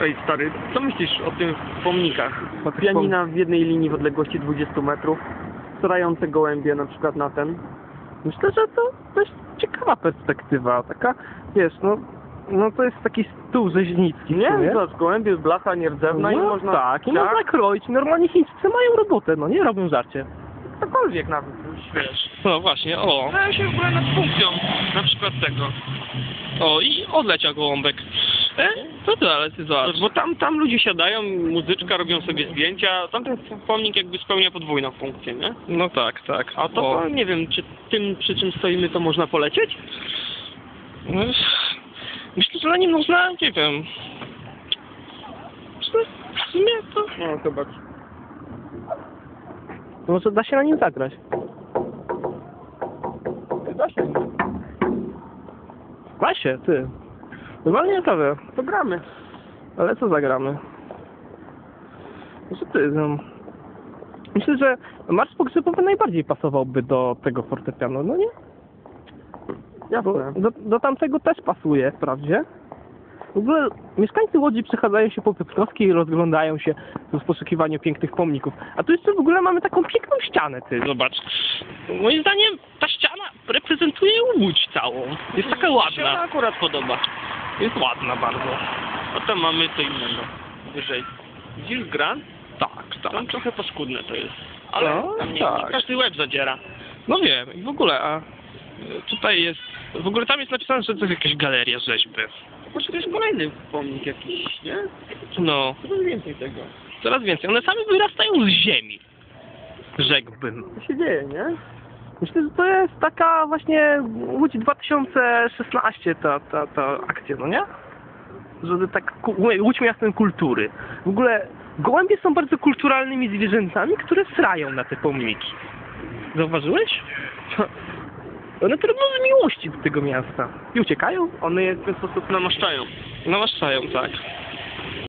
Ej, stary, co myślisz o tych pomnikach? Pianina w jednej linii w odległości 20 metrów, starające gołębie na przykład na ten. Myślę, że to dość ciekawa perspektywa, taka, wiesz, no, no to jest taki stół rzeźnicki, Nie, zobacz, gołębie, blacha nierdzewna i no, można... tak, i tak, można kroić. Normalnie Chińczycy mają robotę, no nie robią żarcie. cokolwiek nawet, wiesz. No właśnie, o. Zastanawiam się w ogóle nad funkcją na przykład tego. O, i odleciał gołąbek. E? Co ty, ale ty zobacz. Bo tam, tam ludzie siadają, muzyczka, robią sobie zdjęcia, tamten pomnik jakby spełnia podwójną funkcję, nie? No tak, tak. A to, o. to nie wiem, czy tym, przy czym stoimy, to można polecieć? No, Myślę, że na nim można, nie wiem. W sumie to... No, zobacz. Może da się na nim zagrać. Da się. Da się, ty. Normalnie prawie. To gramy. Ale co zagramy? Może ty, no. Myślę, że marsz pogrzebowy najbardziej pasowałby do tego fortepianu, no nie? Jasne. do, do tamtego też pasuje, wprawdzie. W ogóle mieszkańcy Łodzi przechadzają się po Piotrkowskiej i rozglądają się w poszukiwaniu pięknych pomników. A tu jeszcze w ogóle mamy taką piękną ścianę, ty. Zobacz. Moim zdaniem ta ściana reprezentuje Łódź całą. Jest taka Mi się ładna. ona akurat podoba. Jest ładna bardzo. A tam mamy co innego. Wyżej. Widzisz gran? Tak, tak. Tam trochę paskudne to jest. Ale No, tam nie, tak. każdy łeb zadziera. No wiem, i w ogóle, a y, tutaj jest... W ogóle tam jest napisane, że to jest jakaś galeria rzeźby. Może to jest kolejny pomnik jakiś, nie? No, Coraz więcej tego. coraz więcej. One same wyrastają z ziemi. Rzekłbym. Co się dzieje, nie? Myślę, że to jest taka właśnie Łódź 2016 ta, ta, ta akcja, no nie? Żeby tak, Łódź miastem kultury. W ogóle gołębie są bardzo kulturalnymi zwierzętami, które srają na te pomniki. Zauważyłeś? One trudno z miłości do tego miasta. I uciekają. One je w ten sposób namaszczają. Namaszczają, tak.